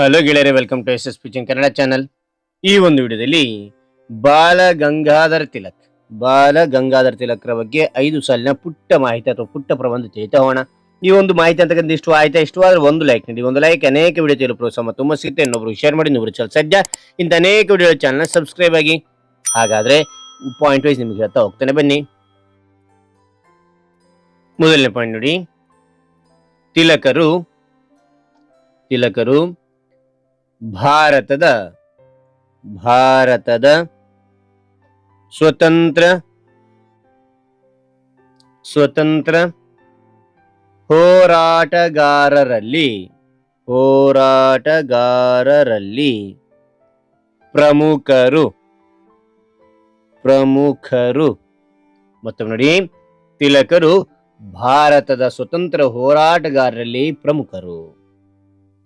Hello ಗೆಳೆಯರೇ welcome to S S pitching Kannada channel ಈ ಒಂದು ವಿಡಿಯೋದಲ್ಲಿ ಬಾಲ ಗಂಗಾಧರ ತಿಲಕ್, ಬಾಲ ಗಂಗಾಧರ್ ತಿಲಕ್ರ ಬಗ್ಗೆ ಐದು ಸಾಲಿನ ಪುಟ್ಟ ಮಾಹಿತಿ ಅಥವಾ ಪುಟ್ಟ ಪ್ರಬಂಧ ಹೋಗೋಣ ಈ ಒಂದು ಮಾಹಿತಿ ಅಂತಕ್ಕಂಥ ಇಷ್ಟು ಆಯ್ತಾ? ಇಷ್ಟು ಆದ್ರೆ ಒಂದು ಲೈಕ್ ನೀಡಿ, ಒಂದು ಲೈಕ್ ಅನೇಕ ವಿಡಿಯೋ ತಿಳಿಯಲು ಪ್ರೋತ್ಸಾಹ ತುಂಬ ಸಿಗುತ್ತೆ. ಇನ್ನೊಬ್ರು ಶೇರ್ ಮಾಡಿ ಇನ್ನೊಬ್ರು ಚಲ ಸದ್ಯ ಇಂಥ ಅನೇಕ ವಿಡಿಯೋ ಚಾನಲ್ನ ಸಬ್ಸ್ಕ್ರೈಬ್ ಆಗಿ. ಹಾಗಾದ್ರೆ ಪಾಯಿಂಟ್ ವೈಸ್ ನಿಮಗೆ ಹೇಳ್ತಾ ಹೋಗ್ತಾನೆ. ಬನ್ನಿ. ಮೊದಲನೇ ಪಾಯಿಂಟ್ ನೋಡಿ. ತಿಲಕರು ತಿಲಕರು ಭಾರತದ ಭಾರತದ ಸ್ವತಂತ್ರ ಸ್ವತಂತ್ರ ಹೋರಾಟಗಾರರಲ್ಲಿ ಹೋರಾಟಗಾರರಲ್ಲಿ ಪ್ರಮುಖರು ಪ್ರಮುಖರು, ಮತ್ತು ನೋಡಿ, ತಿಲಕರು ಭಾರತದ ಸ್ವತಂತ್ರ ಹೋರಾಟಗಾರರಲ್ಲಿ ಪ್ರಮುಖರು.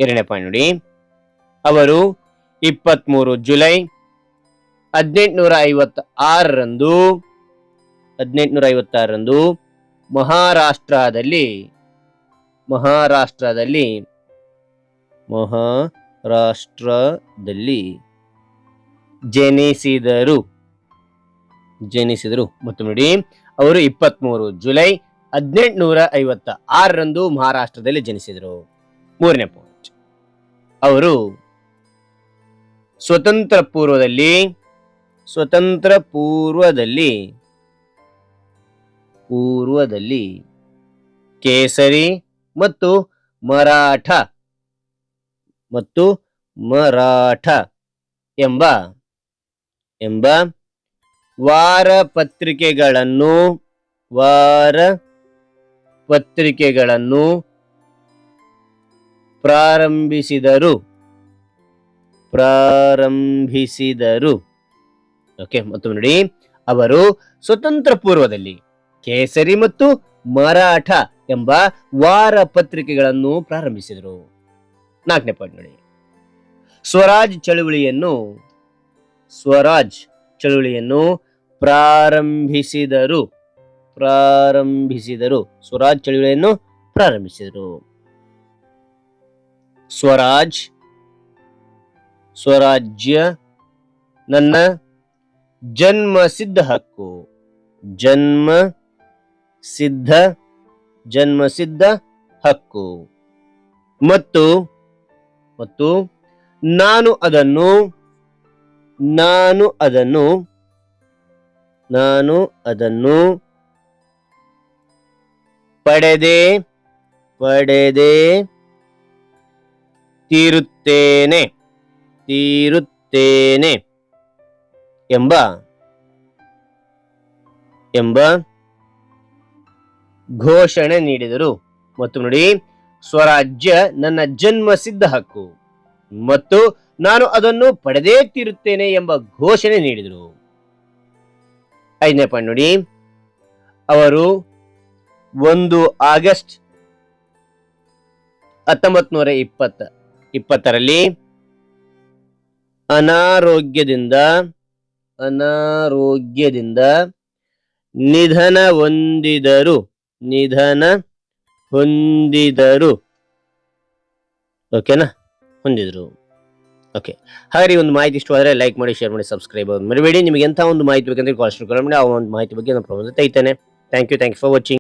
ಎರಡನೇ ಪಾಯಿಂಟ್ ನೋಡಿ. ಅವರು ಇಪ್ಪತ್ಮೂರು ಜುಲೈ ಹದಿನೆಂಟುನೂರ ಐವತ್ತ ಆರರಂದು ಹದಿನೆಂಟುನೂರ ಐವತ್ತಾರರಂದು ಮಹಾರಾಷ್ಟ್ರದಲ್ಲಿ ಮಹಾರಾಷ್ಟ್ರದಲ್ಲಿ ಮಹಾರಾಷ್ಟ್ರದಲ್ಲಿ ಜನಿಸಿದರು. ಜನಿಸಿದರು. ಮತ್ತು ನೋಡಿ, ಅವರು ಇಪ್ಪತ್ಮೂರು ಜುಲೈ ಹದಿನೆಂಟುನೂರ ಐವತ್ತ ಆರರಂದು ಮಹಾರಾಷ್ಟ್ರದಲ್ಲಿ ಜನಿಸಿದರು. ಮೂರನೇ ಪಾಯಿಂಟ್ ಅವರು ಸ್ವತಂತ್ರ ಪೂರ್ವದಲ್ಲಿ ಸ್ವತಂತ್ರ ಪೂರ್ವದಲ್ಲಿ ಪೂರ್ವದಲ್ಲಿ ಕೇಸರಿ ಮತ್ತು ಮರಾಠ ಮತ್ತು ಮರಾಠ ಎಂಬ ಎಂಬ ವಾರ ಪತ್ರಿಕೆಗಳನ್ನು ವಾರ ಪತ್ರಿಕೆಗಳನ್ನು ಪ್ರಾರಂಭಿಸಿದರು. ಪ್ರಾರಂಭಿಸಿದರು. ಓಕೆ ಮತ್ತು ನೋಡಿ. ಅವರು ಸ್ವತಂತ್ರ ಪೂರ್ವದಲ್ಲಿ ಕೇಸರಿ ಮತ್ತು ಮರಾಠ ಎಂಬ ವಾರ ಪತ್ರಿಕೆಗಳನ್ನು ಪ್ರಾರಂಭಿಸಿದರು. ನಾಲ್ಕನೇ ಪಾಯಿಂಟ್ ನೋಡಿ. ಸ್ವರಾಜ್ ಚಳುವಳಿಯನ್ನು ಸ್ವರಾಜ್ ಚಳುವಳಿಯನ್ನು ಪ್ರಾರಂಭಿಸಿದರು. ಪ್ರಾರಂಭಿಸಿದರು. ಸ್ವರಾಜ್ ಚಳುವಳಿಯನ್ನು ಪ್ರಾರಂಭಿಸಿದರು. ಸ್ವರಾಜ್ ಸ್ವರಾಜ್ಯ ನನ್ನ ಜನ್ಮ ಸಿದ್ಧ ಹಕ್ಕು. ಜನ್ಮ ಸಿದ್ಧ ಜನ್ಮ ಸಿದ್ಧ ಹಕ್ಕು. ಮತ್ತು ಮತ್ತು ನಾನು ಅದನ್ನು ನಾನು ಅದನ್ನು ನಾನು ಅದನ್ನು ಪಡೆದೆ, ಪಡೆದೇ ತೀರುತ್ತೇನೆ. ತೀರುತ್ತೇನೆ ಎಂಬ ಎಂಬ ಘೋಷಣೆ ನೀಡಿದರು. ಮತ್ತು ನೋಡಿ, ಸ್ವರಾಜ್ಯ ನನ್ನ ಜನ್ಮ ಸಿದ್ಧ ಹಕ್ಕು. ಮತ್ತು ನಾನು ಅದನ್ನು ಪಡೆದೇ ತೀರುತ್ತೇನೆ ಎಂಬ ಘೋಷಣೆ ನೀಡಿದರು. ಐದನೇ ಪಾಯಿಂಟ್ ನೋಡಿ, ಅವರು ಒಂದು ಆಗಸ್ಟ್ ಹತ್ತೊಂಬತ್ ನೂರ ಇಪ್ಪತ್ತ, ಇಪ್ಪತ್ತರಲ್ಲಿ ಅನಾರೋಗ್ಯದಿಂದ ಅನಾರೋಗ್ಯದಿಂದ ನಿಧನ ಹೊಂದಿದರು ನಿಧನ ಹೊಂದಿದರು. ಓಕೆನಾ ಹೊಂದಿದ್ರು. ಓಕೆ ಹಾಗಾದ್ರೆ ಒಂದು ಮಾಹಿತಿ ಇಷ್ಟವಾದರೆ ಲೈಕ್ ಮಾಡಿ ಶೇರ್ ಮಾಡಿ ಸಬ್ಸ್ಕ್ರೈಬ್ ಮರಿಬೇಡಿ ನಿಮಗೆ ಎಂಥ ಒಂದು ಮಾಹಿತಿ ಬೇಕಂದ್ರೆ ಕಾಲ್ ಮಾಡಿ ಆ ಒಂದು ಮಾಹಿತಿ ಬಗ್ಗೆ ನಾನು ಪ್ರಬಂಧ ತೆಗಿತೇನೆ. Thank you thank you for watching